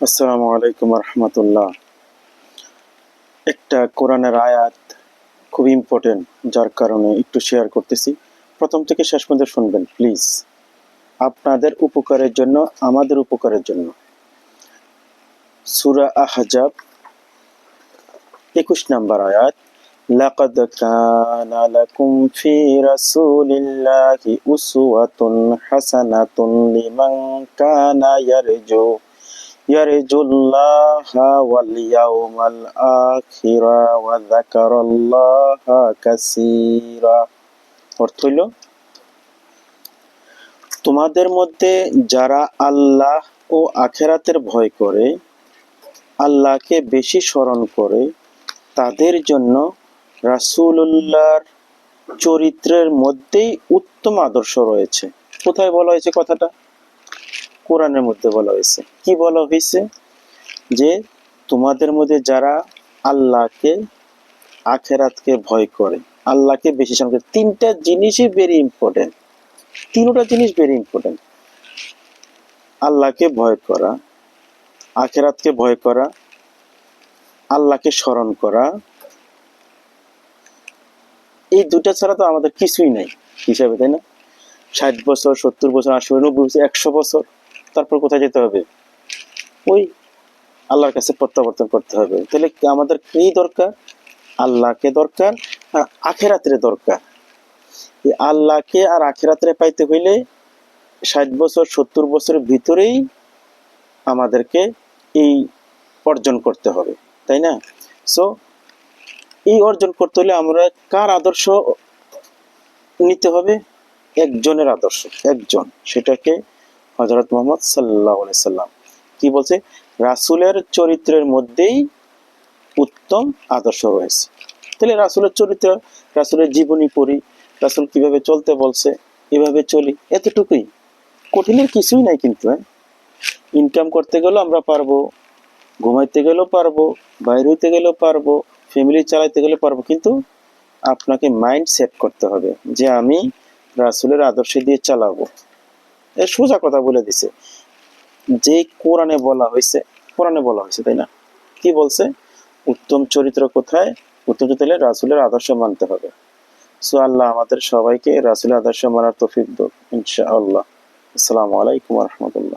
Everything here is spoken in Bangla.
আসসালামু আলাইকুম রহমতুল্লাহ একটা কোরআনের আয়াত খুব ইম্পর্টেন্ট যার কারণে একটু শেয়ার করতেছি প্রথম থেকে শেষ পর্যন্ত শুনবেন প্লিজ আপনাদের উপকারের জন্য আমাদের উপকারের জন্য সুরা আহজাব একুশ নম্বর আয়াত لقد كان لكم في رسول الله أسوة حسنة لمن كان يرجو يرجو الله واليوم الآخر وذكر الله كثيرا অর্থ হইল তোমাদের মধ্যে যারা আল্লাহ ও আখেরাতের ভয় করে আল্লাহকে বেশি স্মরণ করে তাদের জন্য রাসূলুল্লাহর চরিত্রের মধ্যেই উত্তম আদর্শ রয়েছে কোথায় বলা হয়েছে কথাটা কোরআনের মধ্যে বলা হয়েছে। কি বলা হয়েছে? যে তোমাদের মধ্যে যারা আল্লাহকে, আখেরাতকে ভয় করে, আল্লাহকে বেশি করে, তিনটা জিনিসই ভেরি ইম্পর্টেন্ট তিনটা জিনিস ভেরি ইম্পর্টেন্ট আল্লাহকে ভয় করা, আখেরাতকে ভয় করা, আল্লাহকে স্মরণ করা, এই দুটা ছাড়া তো আমাদের কিছুই নাই, হিসাবে, তাই না? ষাট বছর, সত্তর বছর, আশি নব্বই বছর, একশো বছর। তারপর কোথায় যেতে হবে? ওই আল্লাহর কাছে প্রত্যাবর্তন করতে হবে। তাহলে আমাদের কি দরকার? আল্লাহকে দরকার আর আখেরাতের দরকার। আল্লাহকে আর আখেরাতের পাইতে হইলে ষাট বছর, সত্তর বছরের ভিতরেই আমাদেরকে এই অর্জন করতে হবে, তাই না? সো এই অর্জন করতে হলে আমরা কার আদর্শ নিতে হবে? একজনের আদর্শ, একজন। সেটাকে হজরত মোহাম্মদ সাল্লাহ সাল্লাম। কি বলছে? রাসুলের চরিত্রের মধ্যেই উত্তম আদর্শ রয়েছে। তাহলে রাসুলের চরিত্র, রাসুলের জীবনী পড়ি, রাসুল কীভাবে চলতে বলছে, এভাবে চলি, এতটুকুই। কঠিনের কিছুই নাই কিন্তু হ্যাঁ? ইনকাম করতে গেলেও আমরা পারব, ঘুমাইতে গেলেও পারব, বাইরে হইতে গেলেও পারব ফ্যামিলি চালাইতে গেলে পারব, কিন্তু আপনাকে মাইন্ড সেট করতে হবে যে আমি রাসুলের আদর্শ দিয়ে চালাবো। সোজা কথা বলে দিছে। যে কোরআনে বলা হয়েছে, কোরআনে বলা হয়েছে, তাই না? কি বলছে? উত্তম চরিত্র কোথায়? উত্তম চরিত্র রাসুলের আদর্শ মানতে হবে। সো আল্লাহ আমাদের সবাইকে রাসুলের আদর্শ মানার তৌফিক দোক, ইনশাআল্লাহ। আসসালামু আলাইকুম রহমতুল্লাহ।